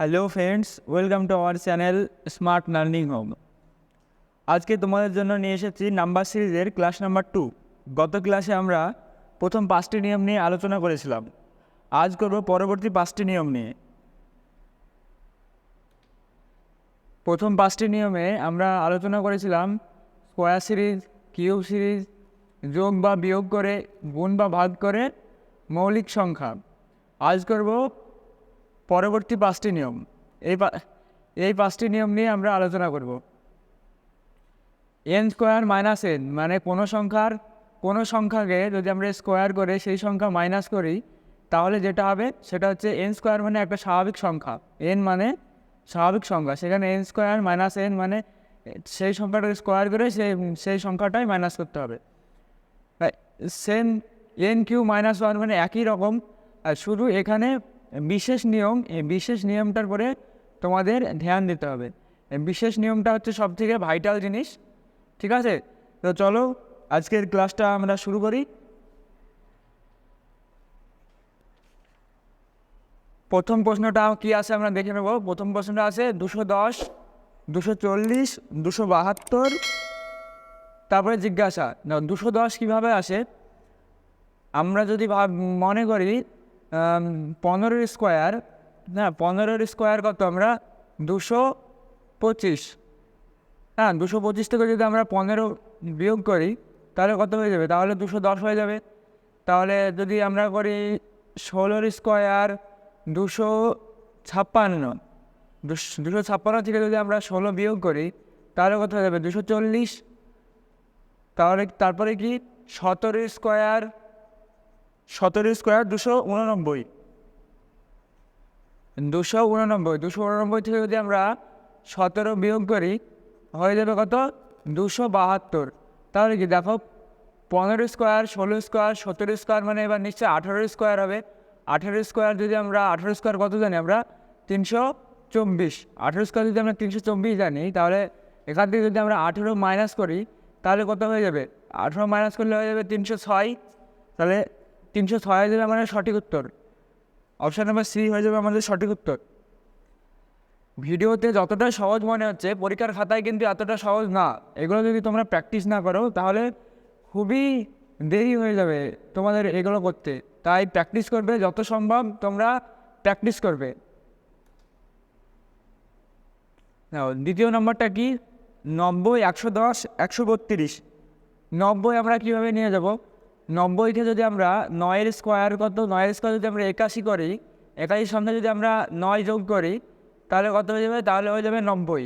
Hello friends welcome to our channel smart learning home আজকে তোমাদের জন্য নিয়ে এসেছি নাম্বার সিরিজের ক্লাস নাম্বার টু গত ক্লাসে আমরা প্রথম পাঁচটি নিয়ম নিয়ে আলোচনা করেছিলাম। আজ করব পরবর্তী পাঁচটি নিয়ম নিয়ে। প্রথম পাঁচটি নিয়মে আমরা আলোচনা করেছিলাম স্কোয়ার সিরিজ কিউব সিরিজ যোগ বা বিয়োগ করে, গুণ বা ভাগ করে, মৌলিক সংখ্যা। আজ করব পরবর্তী পাঁচটি নিয়ম। এই এই পাঁচটি নিয়ম নিয়ে আমরা আলোচনা করব। এন স্কোয়ার মাইনাস এন মানে কোনো সংখ্যার, কোনো সংখ্যাকে যদি আমরা স্কোয়ার করে সেই সংখ্যা মাইনাস করি, তাহলে যেটা হবে, সেটা হচ্ছে এন স্কোয়ার মানে একটা স্বাভাবিক সংখ্যা। এন মানে স্বাভাবিক সংখ্যা। সেখানে এন স্কোয়ার মাইনাস এন মানে সেই সংখ্যাটাকে স্কোয়ার করে সেই সেই সংখ্যাটাই মাইনাস করতে হবে। Same n cube minus one মানে একই রকম। শুধু এখানে বিশেষ নিয়ম, এই বিশেষ নিয়মটার পরে তোমাদের ধ্যান দিতে হবে। বিশেষ নিয়মটা হচ্ছে সব থেকে ভাইটাল জিনিস, ঠিক আছে? তো চলো, আজকের ক্লাসটা আমরা শুরু করি। প্রথম প্রশ্নটা কি আছে আমরা দেখে নেব। প্রথম প্রশ্নটা আছে দুশো দশ, দুশো চল্লিশ, দুশো বাহাত্তর, তারপরে জিজ্ঞাসা। দুশো দশ কীভাবে আসে? আমরা যদি ভাব, মনে করি পনেরোর স্কোয়ার হ্যাঁ পনেরোর স্কোয়ার কত আমরা? দুশো পঁচিশ। হ্যাঁ দুশো পঁচিশ থেকে যদি আমরা পনেরো বিয়োগ করি, তাহলে কত হয়ে যাবে? তাহলে দুশো দশ হয়ে যাবে। তাহলে যদি আমরা করি ষোলোর স্কোয়ার দুশো ছাপ্পান্ন। দুশো ছাপ্পান্ন থেকে যদি আমরা ষোলো বিয়োগ করি, তাহলে কত হয়ে যাবে? দুশো চল্লিশ। তাহলে তারপরে কি? সতেরো স্কোয়ার সতেরো স্কোয়ার দুশো উননব্বই। দুশো উননব্বই দুশো উননব্বই থেকে যদি আমরা সতেরো বিয়োগ করি, হয়ে যাবে কত? দুশো বাহাত্তর। তাহলে কি দেখো, পনেরো স্কোয়ার, ষোলো স্কোয়ার, সতেরো স্কোয়ার মানে এবার নিশ্চয়ই আঠেরো স্কোয়ার হবে। আঠেরো স্কোয়ার যদি আমরা, আঠেরো স্কোয়ার কত জানি আমরা? তিনশো চব্বিশ। আঠেরো স্কোয়ার যদি আমরা তিনশো চব্বিশ জানি, তাহলে এখান থেকে যদি আমরা আঠেরো মাইনাস করি, তাহলে কত হয়ে যাবে? আঠেরো মাইনাস করলে হয়ে যাবে তিনশো ছয়। তাহলে তিনশো ছয় হয়ে যাবে আমাদের সঠিক উত্তর। অপশান নাম্বার সি হয়ে যাবে আমাদের সঠিক উত্তর। ভিডিওতে যতটা সহজ মনে হচ্ছে, পরীক্ষার খাতায় কিন্তু এতটা সহজ না। এগুলো যদি তোমরা প্র্যাকটিস না করো, তাহলে খুবই দেরি হয়ে যাবে তোমাদের এগুলো করতে। তাই প্র্যাকটিস করবে, যত সম্ভব তোমরা প্র্যাকটিস করবে। দ্বিতীয় নম্বরটা কি? নব্বই, একশো দশ, একশো বত্রিশ। নব্বই আমরা কীভাবে নিয়ে যাব? নব্বইকে যদি আমরা নয়ের স্কোয়ার কত? নয়ের স্কোয়ার যদি আমরা একাশি করি, একাশির সঙ্গে যদি আমরা নয় যোগ করি, তাহলে কত হয়ে যাবে? তাহলে হয়ে যাবে নব্বই।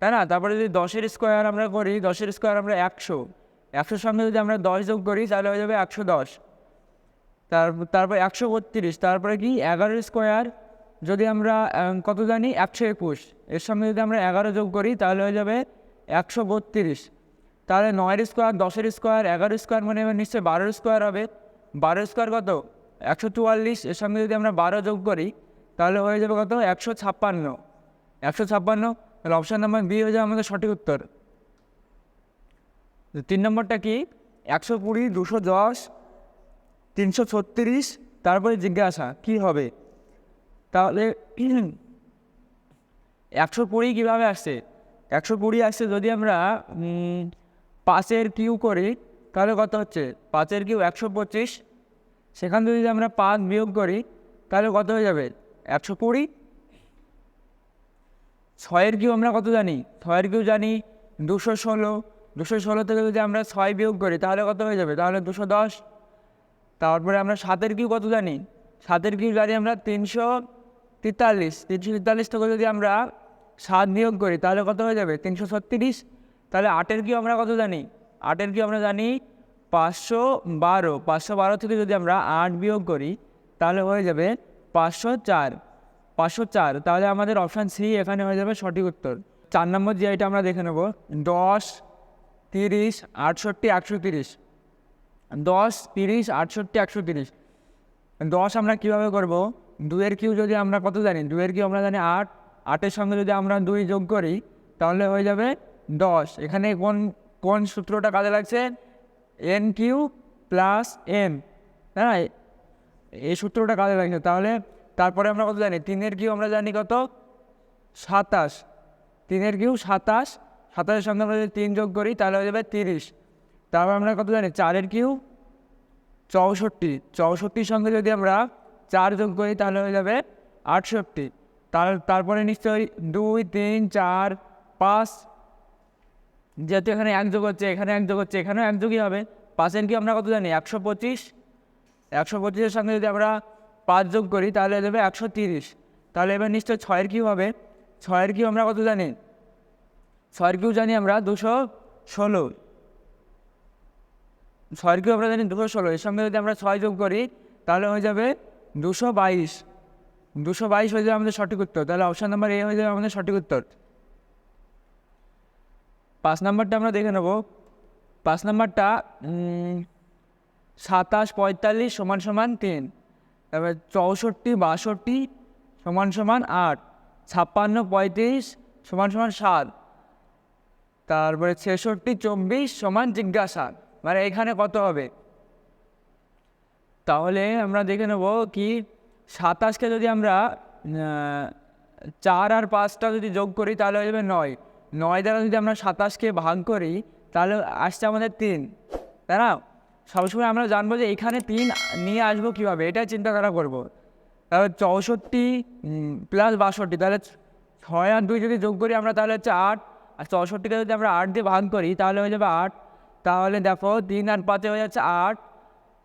তাই না? তারপরে যদি দশের স্কোয়ার আমরা করি, দশের স্কোয়ার আমরা একশো। একশোর সঙ্গে যদি আমরা দশ যোগ করি, তাহলে হয়ে যাবে একশো দশ। তার, তারপর একশো বত্রিশ। তারপরে কি? এগারোর স্কোয়ার যদি আমরা কত জানি? একশো একুশ। এর সঙ্গে যদি আমরা এগারো যোগ করি, তাহলে হয়ে যাবে একশো বত্রিশ। তাহলে নয়ের স্কোয়ার, দশের স্কোয়ার, এগারো স্কোয়ার মানে এবার নিশ্চয়ই বারোর স্কোয়ার হবে। বারো স্কোয়ার কত? একশো চুয়াল্লিশ, এর সঙ্গে যদি আমরা বারো যোগ করি, তাহলে হয়ে যাবে কত? একশো ছাপ্পান্ন। একশো ছাপ্পান্ন, তাহলে অপশান নাম্বার বি হয়ে যাবে আমাদের সঠিক উত্তর। তিন নম্বরটা কি? একশো কুড়ি, দুশো দশ, তিনশো ছত্রিশ, তারপরে জিজ্ঞাসা, কি হবে? তাহলে একশো কুড়ি কীভাবে আসছে একশো কুড়ি আসছে যদি আমরা পাঁচের কিউ করি, তাহলে কত হচ্ছে? পাঁচের কিউ একশো পঁচিশ। সেখান থেকে যদি আমরা পাঁচ বিয়োগ করি, তাহলে কত হয়ে যাবে? একশো কুড়ি। ছয়ের কিউ আমরা কত জানি? ছয়ের কিউ জানি দুশো ষোলো। দুশো ষোলো থেকে যদি আমরা ছয় বিয়োগ করি, তাহলে কত হয়ে যাবে? তাহলে দুশো দশ। তারপরে আমরা সাতের কিউ কত জানি? সাতের কিউ জানি আমরা তিনশো তেতাল্লিশ। তিনশো তেতাল্লিশ থেকে যদি আমরা সাত বিয়োগ করি, তাহলে কত হয়ে যাবে? তিনশো ছত্রিশ। তাহলে আটের কিউ আমরা কত জানি? আটের কিউ আমরা জানি পাঁচশো বারো। পাঁচশো বারো থেকে যদি আমরা আট বিয়োগ করি, তাহলে হয়ে যাবে পাঁচশো চার। পাঁচশো চার, তাহলে আমাদের অপশান সি এখানে হয়ে যাবে সঠিক উত্তর। চার নম্বর যে এটা আমরা দেখে নেব। দশ, তিরিশ, আটষট্টি, একশো তিরিশ। দশ, তিরিশ, আটষট্টি, একশো তিরিশ। দশ আমরা কীভাবে করব? দুয়ের কিউ যদি আমরা কত জানি? দুয়ের কিউ আমরা জানি আট। আটের সঙ্গে যদি আমরা দুই যোগ করি, তাহলে হয়ে যাবে দশ। এখানে কোন কোন সূত্রটা কাজে লাগছে? এন কিউ প্লাস এন হ্যাঁ এই সূত্রটা কাজে লাগছে। তাহলে তারপরে আমরা কত জানি? তিনের কিউ আমরা জানি কত? সাতাশ। তিনের কিউ সাতাশ। সাতাশের সঙ্গে আমরা যদি তিন যোগ করি, তাহলে হয়ে যাবে তিরিশ। তারপর আমরা কত জানি? চারের কিউ চৌষট্টি। চৌষট্টির সঙ্গে যদি আমরা চার যোগ করি, তাহলে হয়ে যাবে আটষট্টি। তার, তারপরে নিশ্চয়ই দুই, তিন, চার, পাঁচ যেহেতু এখানে এক যোগ হচ্ছে, এখানে এক যোগ হচ্ছে, এখানেও এক যোগই হবে। পাঁচের কি আমরা কত জানি? একশো পঁচিশ। একশো পঁচিশের সঙ্গে যদি আমরা পাঁচ যোগ করি, তাহলে যাবে একশো তিরিশ। তাহলে এবার নিশ্চয় ছয়ের কিউ হবে। ছয়ের কিউ আমরা কত জানি? ছয়ের কিউ জানি আমরা দুশো ষোলো। ছয়ের কিউ আমরা জানি দুশো ষোলো। এর সঙ্গে যদি আমরা ছয় যোগ করি, তাহলে হয়ে যাবে দুশো বাইশ। দুশো বাইশ হয়ে যাবে আমাদের সঠিক উত্তর। তাহলে অপশান নাম্বার এ হয়ে যাবে আমাদের সঠিক উত্তর। পাঁচ নাম্বারটা আমরা দেখে নেব। পাঁচ নাম্বারটা সাতাশ পঁয়তাল্লিশ সমান সমান তিন তারপরে চৌষট্টি বাষট্টি সমান সমান আট, ছাপ্পান্ন পঁয়ত্রিশ সমান সমান সাত, তারপরে ছেষট্টি চব্বিশ সমান জিজ্ঞাসা মানে এখানে কত হবে? তাহলে আমরা দেখে নেব কি, সাতাশকে যদি আমরা চার আর পাঁচটা যদি যোগ করি তাহলে হয়ে যাবে নয়। নয় দ্বারা যদি আমরা সাতাশকে ভাগ করি, তাহলে আসছে আমাদের তিন। তাই না সবসময় আমরা জানব যে এখানে তিন নিয়ে আসব কীভাবে? এটা চিন্তাধারা করব। তাহলে চৌষট্টি প্লাস বাষট্টি, তাহলে ছয় আর দুই যদি যোগ করি আমরা, তাহলে হচ্ছে আট। আর চৌষট্টিকে যদি আমরা আট দিয়ে ভাগ করি, তাহলে হয়ে যাবে আট। তাহলে দেখো, তিন আর পাঁচে হয়ে যাচ্ছে আট।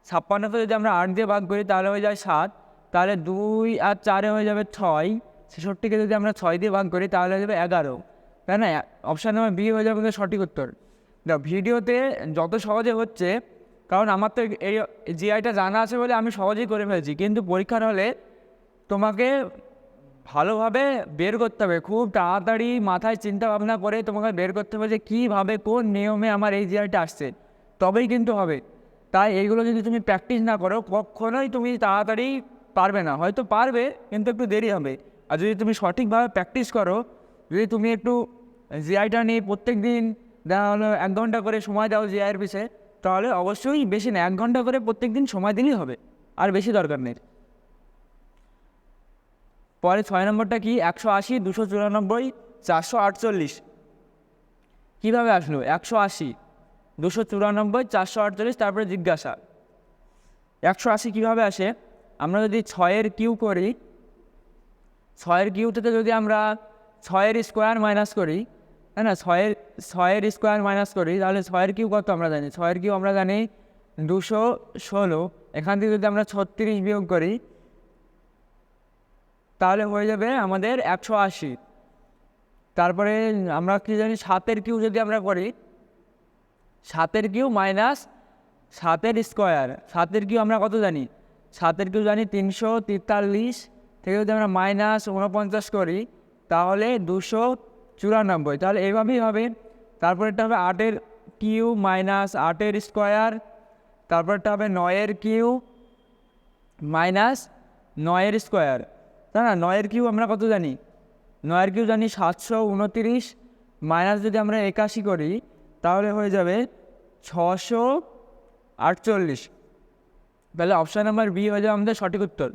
ছাপ্পান্নকে যদি আমরা আট দিয়ে ভাগ করি, তাহলে হয়ে যায় সাত। তাহলে দুই আর চারে হয়ে যাবে ছয়। ছেষট্টিকে যদি আমরা ছয় দিয়ে ভাগ করি, তাহলে হয়ে যাবে এগারো। তাই না অপশান নাম্বার বি হয়ে যাবে সঠিক উত্তর। দেখো ভিডিওতে যত সহজে হচ্ছে, কারণ আমার তো এই জিআইটা জানা আছে বলে আমি সহজেই করে ফেলছি, কিন্তু পরীক্ষার হলে তোমাকে ভালোভাবে বের করতে হবে, খুব তাড়াতাড়ি মাথায় চিন্তা ভাবনা করে তোমাকে বের করতে হবে যে কীভাবে, কোন নিয়মে আমার এই জিআইটা আসছে। তবেই কিন্তু হবে। তাই এইগুলো যদি তুমি প্র্যাকটিস না করো, কখনোই তুমি তাড়াতাড়ি পারবে না। হয়তো পারবে, কিন্তু একটু দেরি হবে। আর যদি তুমি সঠিকভাবে প্র্যাকটিস করো, যদি তুমি একটু জিআইটা নিয়ে প্রত্যেক দিন দেখা হলো এক ঘণ্টা করে সময় দাও জিআইয়ের পিছিয়ে তাহলে অবশ্যই বেশি না, এক ঘণ্টা করে প্রত্যেক দিন সময় দিলেই হবে, আর বেশি দরকার নেই। পরে ছয় নম্বরটা কি? একশো আশি, দুশো চুরানব্বই, চারশো আটচল্লিশ। কীভাবে আসলো? একশো আশি, দুশো চুরানব্বই, চারশো আটচল্লিশ, তারপরে জিজ্ঞাসা। একশো আশি কীভাবে আসে? আমরা যদি ছয়ের কিউ করি, ছয়ের কিউ থেকে যদি আমরা ছয়ের স্কোয়ার মাইনাস করি তাই না, ছয়ের ছয়ের স্কোয়ার মাইনাস করি তাহলে ছয়ের কিউ কত আমরা জানি? ছয়ের কিউ আমরা জানি দুশো ষোলো। এখান থেকে যদি আমরা ছত্রিশ বিয়োগ করি, তাহলে হয়ে যাবে আমাদের একশো আশি। তারপরে আমরা কি জানি, সাতের কিউ যদি আমরা করি, সাতের কিউ মাইনাস সাতের স্কোয়ার সাতের কিউ আমরা কত জানি? সাতের কিউ জানি তিনশো তেতাল্লিশ। থেকে যদি আমরা মাইনাস উনপঞ্চাশ করি, তাহলে দুশো চুরানব্বই। তাহলে এইভাবেই হবে। তারপরেরটা হবে আটের কিউ মাইনাস আটের স্কোয়ার। তারপরটা হবে নয়ের কিউ মাইনাস নয়ের স্কোয়ার। তাই না? নয়ের কিউ আমরা কত জানি? নয়ের কিউ জানি সাতশো উনতিরিশ মাইনাস যদি আমরা একাশি করি, তাহলে হয়ে যাবে ছশো আটচল্লিশ। তাহলে অপশান নাম্বার বি হয়ে যাবে আমাদের সঠিক উত্তর।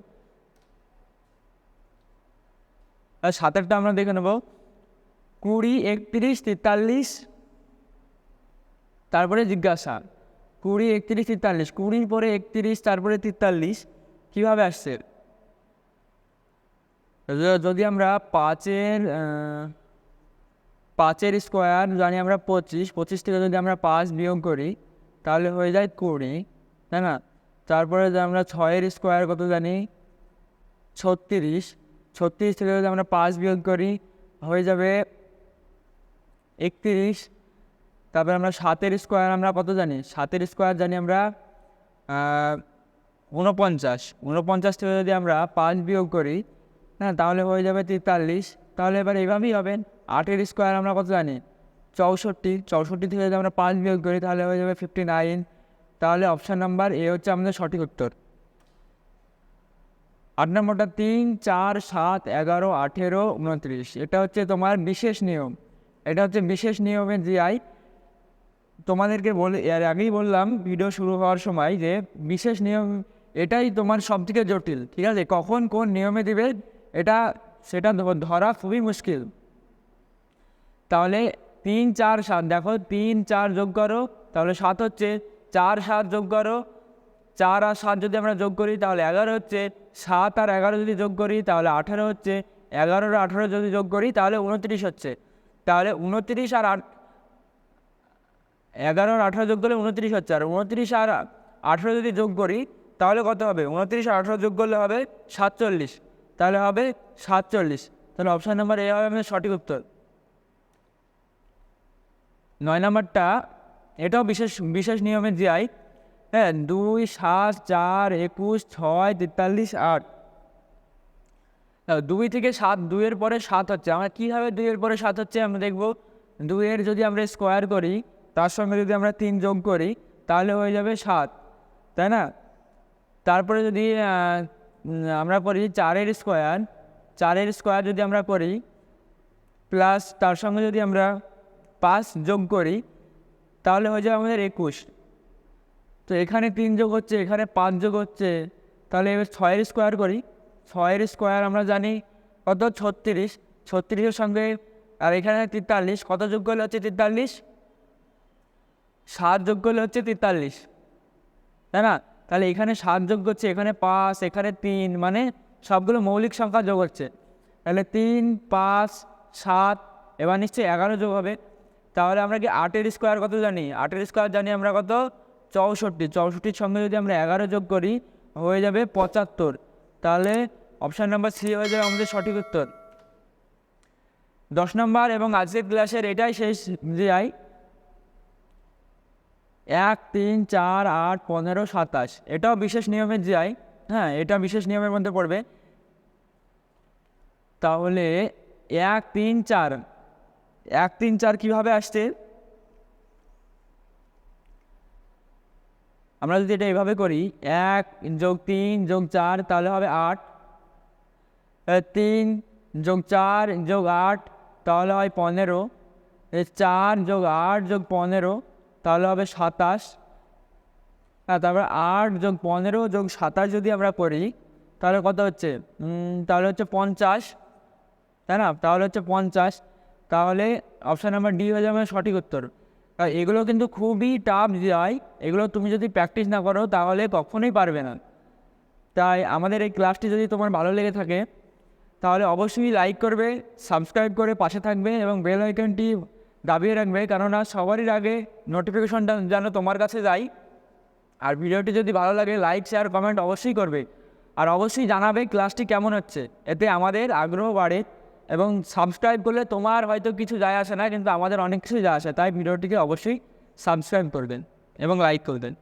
আর সাতেরটা আমরা দেখে নেব। কুড়ি, একত্রিশ, তেতাল্লিশ। তারপরে জিজ্ঞাসা, কুড়ি, একত্রিশ, তেতাল্লিশ। কুড়ির পরে একত্রিশ, তারপরে তেতাল্লিশ। কীভাবে আসছে? যদি আমরা পাঁচের পাঁচের স্কোয়ার জানি আমরা পঁচিশ পঁচিশ থেকে যদি আমরা পাঁচ বিয়োগ করি, তাহলে হয়ে যায় কুড়ি, তাই না? তারপরে যদি আমরা ছয়ের স্কোয়ার কত জানি? ছত্রিশ। ছত্রিশ থেকে যদি আমরা পাঁচ বিয়োগ করি, হয়ে যাবে একত্রিশ, তারপরে আমরা সাতের স্কোয়ার আমরা কত জানি? সাতের স্কোয়ার জানি আমরা ঊনপঞ্চাশ। ঊনপঞ্চাশ থেকে যদি আমরা পাঁচ বিয়োগ করি হ্যাঁ তাহলে হয়ে যাবে তেতাল্লিশ। তাহলে এবার এইভাবেই হবে। আটের স্কোয়ার আমরা কত জানি? চৌষট্টি। চৌষট্টি থেকে যদি আমরা পাঁচ বিয়োগ করি, তাহলে হয়ে যাবে ফিফটি নাইন তাহলে অপশান নাম্বার এ হচ্ছে আমাদের সঠিক উত্তর। আট নম্বরটা তিন, চার, সাত, এগারো, আঠেরো, উনত্রিশ। এটা হচ্ছে তোমার বিশেষ নিয়ম। এটা হচ্ছে বিশেষ নিয়মের জিআই। তোমাদেরকে বলে, এর আগেই বললাম, ভিডিও শুরু হওয়ার সময় যে বিশেষ নিয়ম, এটাই তোমার সব থেকে জটিল, ঠিক আছে? কখন কোন নিয়মে দিবে, এটা, সেটা ধরা খুবই মুশকিল। তাহলে তিন, চার, সাত, দেখো, তিন, চার যোগ করো, তাহলে সাত হচ্ছে চার, সাত যোগ করো। চার আর সাত যদি আমরা যোগ করি, তাহলে এগারো হচ্ছে সাত আর এগারো যদি যোগ করি, তাহলে আঠারো হচ্ছে, এগারো আর আঠারো যদি যোগ করি, তাহলে উনত্রিশ হচ্ছে। তাহলে উনত্রিশ আর আট, এগারো আর আঠারো যোগ করলে উনত্রিশ হচ্ছে। আর উনত্রিশ আর আঠারো যদি যোগ করি, তাহলে কত হবে? উনত্রিশ আর আঠারো যোগ করলে হবে সাতচল্লিশ। তাহলে হবে সাতচল্লিশ। তাহলে অপশান নাম্বার এ হবে আমাদের সঠিক উত্তর। নয় নাম্বারটা, এটাও বিশেষ বিশেষ নিয়মের জিআই হ্যাঁ দুই, সাত, চার, একুশ, ছয়, তেতাল্লিশ, আট। দুই থেকে সাত, দুইয়ের পরে সাত হচ্ছে। আমরা কীভাবে দুইয়ের পরে সাত হচ্ছে আমরা দেখব? দুইয়ের যদি আমরা স্কোয়ার করি, তার সঙ্গে যদি আমরা তিন যোগ করি, তাহলে হয়ে যাবে সাত, তাই না? তারপরে যদি আমরা করি চারের স্কোয়ার চারের স্কোয়ার যদি আমরা করি প্লাস তার সঙ্গে যদি আমরা পাঁচ যোগ করি, তাহলে হয়ে যাবে আমাদের একুশ। তো এখানে তিন যোগ হচ্ছে, এখানে পাঁচ যোগ হচ্ছে, তাহলে এবার ছয়ের স্কোয়ার করি ছয়ের স্কোয়ার আমরা জানি, কত? ছত্রিশ। ছত্রিশের সঙ্গে, আর এখানে তেতাল্লিশ। কত যোগ করলে হচ্ছে তেতাল্লিশ? সাত যোগ করলে হচ্ছে তেতাল্লিশ। তাই না? তাহলে এখানে সাত যোগ করছে, এখানে পাঁচ, এখানে তিন মানে সবগুলো মৌলিক সংখ্যা যোগ হচ্ছে। তাহলে তিন, পাঁচ, সাত, এবার নিশ্চয়ই এগারো যোগ হবে। তাহলে আমরা কি আটের স্কোয়ার কত জানি? আটের স্কোয়ার জানি আমরা কত? চৌষট্টি। চৌষট্টির সঙ্গে যদি আমরা এগারো যোগ করি, হয়ে যাবে পঁচাত্তর। তাহলে অপশান নাম্বার সি হয়ে যাবে আমাদের সঠিক উত্তর। দশ নম্বর এবং আজকের ক্লাসের এটাই শেষ জিআই এক, তিন, চার, আট, পনেরো, সাতাশ। এটাও বিশেষ নিয়মের জিআই হ্যাঁ এটা বিশেষ নিয়মের মধ্যে পড়বে। তাহলে এক, তিন, চার। এক, তিন, চার কীভাবে আসছে? আমরা যদি এটা এভাবে করি, এক যোগ তিন যোগ চার, তাহলে হবে আট। তিন যোগ চার যোগ আট, তাহলে হয় পনেরো। চার যোগ আট যোগ পনেরো, তাহলে হবে সাতাশ। হ্যাঁ তারপরে আট যোগ পনেরো যোগ সাতাশ যদি আমরা করি, তাহলে কত হচ্ছে? তাহলে হচ্ছে পঞ্চাশ। তাই না? তাহলে হচ্ছে পঞ্চাশ। তাহলে অপশান নাম্বার ডি হয়ে যাবে সঠিক উত্তর। এগুলো কিন্তু খুবই টাফ যায়। এগুলো তুমি যদি প্র্যাকটিস না করো, তাহলে কখনোই পারবে না। তাই আমাদের এই ক্লাসটি যদি তোমার ভালো লেগে থাকে, তাহলে অবশ্যই লাইক করবে সাবস্ক্রাইব করে পাশে থাকবে এবং বেল আইকনটি দাবিয়ে রাখবে। কেননা সবারই আগে নোটিফিকেশনটা যেন তোমার কাছে যায়। আর ভিডিওটি যদি ভালো লাগে লাইক শেয়ার কমেন্ট অবশ্যই করবে। আর অবশ্যই জানাবে ক্লাসটি কেমন হচ্ছে। এতে আমাদের আগ্রহ বাড়ে। এবং সাবস্ক্রাইব করলে তোমার হয়তো কিছু যায় আসে না, কিন্তু আমাদের অনেক কিছু যায় আসে, তাই ভিডিওটিকে অবশ্যই সাবস্ক্রাইব করবেন এবং লাইক করবেন।